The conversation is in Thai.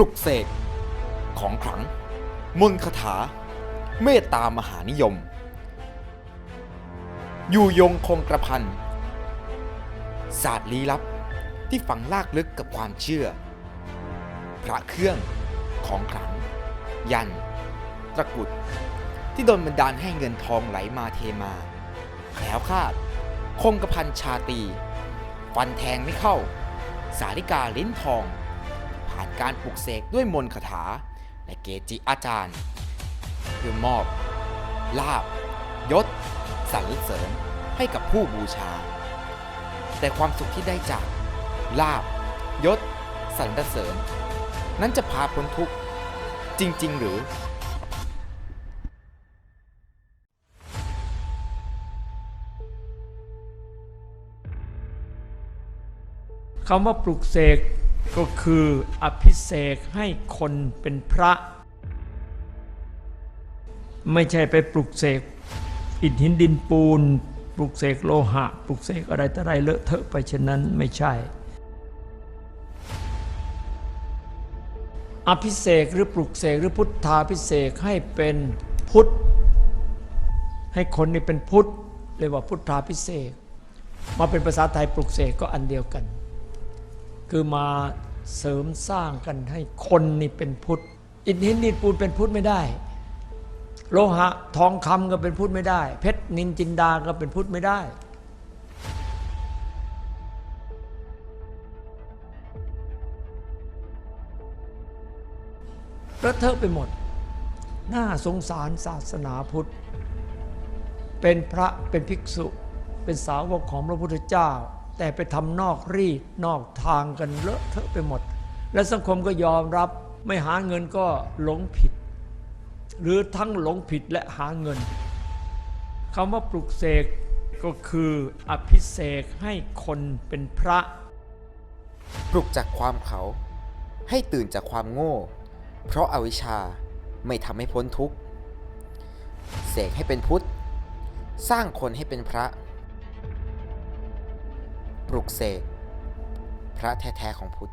ปลุกเสกของขลัง มนต์คาถา เมตตามหานิยม อยู่ยงคงกระพันศาสตร์ลี้ลับที่ฝังลากลึกกับความเชื่อ พระเครื่องของขลัง ยัน ตะกรุด ที่โดนบันดาลให้เงินทองไหลมาเทมาแคล้วคาด คงกระพันชาตี ฟันแทงไม่เข้า สาริกาลิ้นทองานการปลุกเสกด้วยมนต์คาถา และเกจิอาจารย์ เพื่อมอบ ลาบยศสรรเสริญให้กับผู้บูชา แต่ความสุขที่ได้จาก ลาบยศสรรเสริญ นั้นจะพาพ้นทุกข์ จริง ๆ หรือคำว่าปลุกเสก ก็คืออภิเษกให้คนเป็นพระ ไม่ใช่ไปปลุกเสกอิฐหินดินปูน ปลุกเสกโลหะ ปลุกเสกอะไรต่ออะไรเลอะเทอะไปเช่นนั้นไม่ใช่ อภิเษกหรือปลุกเสกหรือพุทธาพิเศษกให้เป็นพุทธ ให้คนนี่เป็นพุทธเรียกว่าพุทธาพิเศษกมาเป็นภาษาไทยปลุกเสกก็อันเดียวกัน คือมาเสริมสร้างกันให้คนนี่เป็นพุทธ อิฐหินดินปูนเป็นพุทธไม่ได้ โลหะทองคำก็เป็นพุทธไม่ได้ เพชรนินจินดาก็เป็นพุทธไม่ได้ระเทอะไปหมด น่าสงสารศาสนาพุทธ เป็นพระเป็นภิกษุ เป็นสาวกของพระพุทธเจ้า แต่ไปทำนอกรีดนอกทางกันเลอะเทอะไปหมด และสังคมก็ยอมรับไม่หาเงินก็หลงผิด หรือทั้งหลงผิดและหาเงินคำว่าปลุกเสกก็คืออภิเษกให้คนเป็นพระ ปลุกจากความเขาให้ตื่นจากความโง่ เพราะอาวิชชาไม่ทำให้พ้นทุกข์ เสกให้เป็นพุทธ สร้างคนให้เป็นพระ ปลุกเสกพระแท้ๆของพุทธ